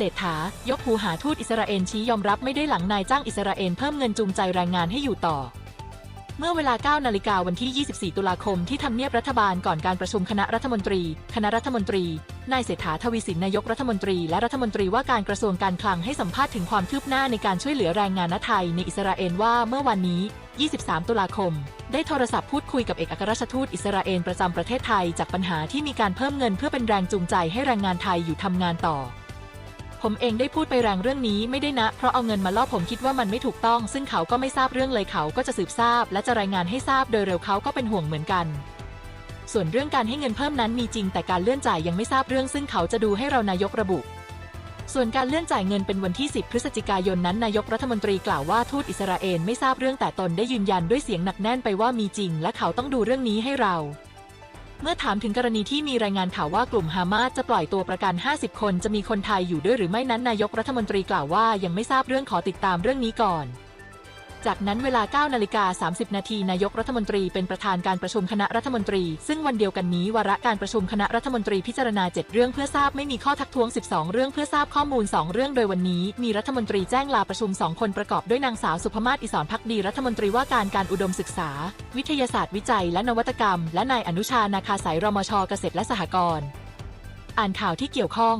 เศรษฐายกหูหาทูตอิสราเอลชี้ยอมรับไม่ได้หลังนายจ้างอิสราเอลเพิ่มเงินจูงใจแรงงานให้อยู่ต่อ เมื่อเวลา 9 นาฬิกาวันที่ 24 ตุลาคมที่ทำเนียบรัฐบาลก่อนการประชุมคณะรัฐมนตรี คณะรัฐมนตรี นายเศรษฐาทวีสินนายกรัฐมนตรีและรัฐมนตรีว่าการกระทรวงการคลังให้สัมภาษณ์ถึงความคืบหน้าในการช่วยเหลือแรงงานไทยในอิสราเอลว่าเมื่อวันนี้ 23 ตุลาคม ได้โทรศัพท์พูดคุยกับเอกอัครราชทูตอิสราเอลประจำประเทศไทยจากปัญหาที่มีการเพิ่มเงินเพื่อเป็นแรงจูงใจให้แรงงานไทยอยู่ทำงานต่อ ผมเองได้พูดไปแรงเรื่องนี้ไม่ได้นะ เพราะเอาเงินมาล่อผมคิดว่ามันไม่ถูกต้อง ซึ่งเขาก็ไม่ทราบเรื่องเลยเขาก็จะสืบทราบ และจะรายงานให้ทราบโดยเร็วเขาก็เป็นห่วงเหมือนกัน ส่วนเรื่องการให้เงินเพิ่มนั้นมีจริง แต่การเลื่อนจ่ายยังไม่ทราบเรื่อง ซึ่งเขาจะดูให้เรานายกระบุส่วนการเลื่อนจ่ายเงินเป็นวันที่ 10 พฤศจิกายนนั้น นายกรัฐมนตรีกล่าวว่าทูตอิสราเอลไม่ทราบเรื่องแต่ตนได้ยืนยันด้วยเสียงหนักแน่นไปว่ามีจริง และเขาต้องดูเรื่องนี้ให้เรา เมื่อถามถึงกรณีที่มีรายงานข่าวว่ากลุ่มฮามาสจะปล่อยตัวประกัน 50 คนจะมีคนไทยอยู่ด้วยหรือไม่นั้นนายกรัฐมนตรีกล่าวว่ายังไม่ทราบเรื่องขอติดตามเรื่องนี้ก่อน จากนั้นเวลา 9 นาฬิกา 30 นาทีนายกรัฐมนตรีเป็นประธานการประชุมคณะรัฐมนตรี ซึ่งวันเดียวกันนี้วาระการประชุมคณะรัฐมนตรีพิจารณา 7 เรื่องเพื่อทราบไม่มีข้อทักท้วง 12 เรื่องเพื่อทราบข้อมูล 2 เรื่องโดยวันนี้ มีรัฐมนตรีแจ้งลาประชุม 2 คนประกอบด้วยนางสาวสุภมาศอิสรพักดีรัฐมนตรีว่าการการอุดมศึกษา วิทยาศาสตร์วิจัย และนวัตกรรม และนายอนุชานาคาสายรมชเกษตรและสหกรณ์อ่านข่าวที่เกี่ยวข้อง